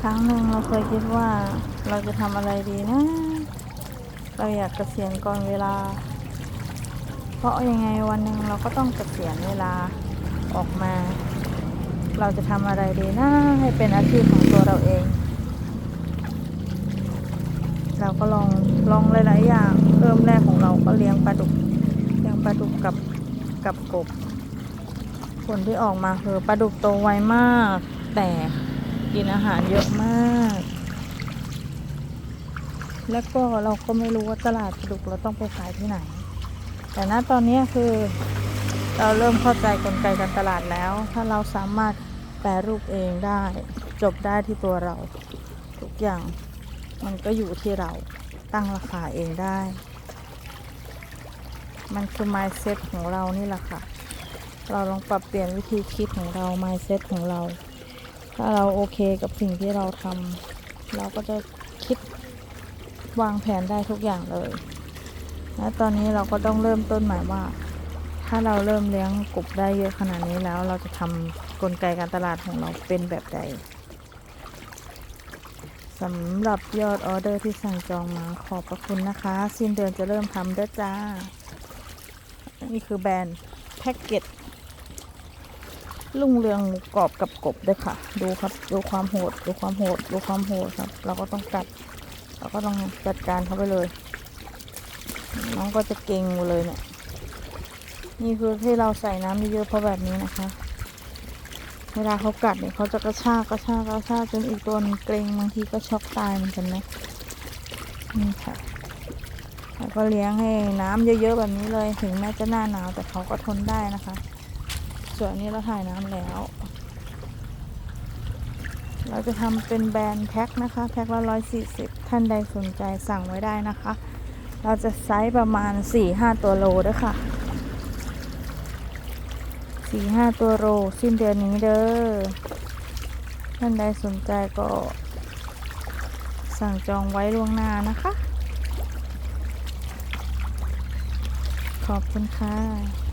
ครั้งหนึ่งเราเคยคิดว่าเราจะทำอะไรดีนะ เราอยากเกษียณก่อนเวลา เพราะยังไงวันหนึ่งเราก็ต้องเกษียณเวลาออกมา เราจะทำอะไรดีนะ ให้เป็นอาชีพของตัวเราเอง เราก็ลองลองหลาย ๆ อย่างเริ่มแรกของเราก็เลี้ยงปลาดุกเลี้ยงปลาดุกกับกับกบผลที่ออกมาคือปลาดุกโตไวมากแต่ กินอาหารเยอะมาก แล้วก็เราก็ไม่รู้ว่าตลาดปลาดุกเราต้องไปขายที่ไหน แต่ณตอนนี้คือเราเริ่มเข้าใจกลไกการตลาดแล้ว ถ้าเราสามารถแปรรูปเองได้ จบได้ที่ตัวเรา ทุกอย่างมันก็อยู่ที่เราตั้งราคาเองได้ มันคือ mindset ของเรานี่แหละค่ะ เราลองปรับเปลี่ยนวิธีคิดของเรา mindset ของเรา ถ้าเราโอเคกับสิ่งที่เราทำเราก็จะคิดวางแผนได้ทุกอย่างเลย และตอนนี้เราก็ต้องเริ่มต้นใหม่ว่า ถ้าเราเริ่มเลี้ยงกบได้เยอะขนาดนี้แล้ว เราจะทำกลไกการตลาดของเราเป็นแบบใดสำหรับยอดออเดอร์ที่สั่งจองมาขอบพระคุณนะคะ สิ้นเดือนจะเริ่มทำเด้อจ้า นี่คือแบรนด์แพ็กเกจ ลุงเรืองหมูกรอบกับกบด้วยค่ะ ดูครับ ดูความโหด ดูความโหด ดูความโหดครับ เราก็ต้องกัด เราก็ต้องจัดการเขาไปเลย น้องก็จะเก่งเลยเนี่ย นี่คือที่เราใส่น้ำเยอะๆเพราะแบบนี้นะคะ เวลาเขากัดเนี่ยเขาจะกระชากกระชากกระชากจนอีกตัวนึงเกรงบางทีก็ช็อกตายเหมือนกันนะนี่ค่ะแล้วก็เลี้ยงให้น้ำเยอะๆแบบนี้เลย ถึงแม้จะหน้าหนาวแต่เขาก็ทนได้นะคะ ส่วนนนี้เราถ่ายน้ำแล้ว เราจะทำเป็นแบรนด์แพ็คนะคะ แพ็คละร้อยสี่สิบท่านใดสนใจสั่งไว้ได้นะคะ เราจะไซส์ประมาณสี่ห้าตัวโลด้วยค่ะสี่ห้าตัวโลสิ้นเดือนนี้เด้อ ท่านใดสนใจก็สั่งจองไว้ล่วงหน้านะคะ ขอบคุณค่ะ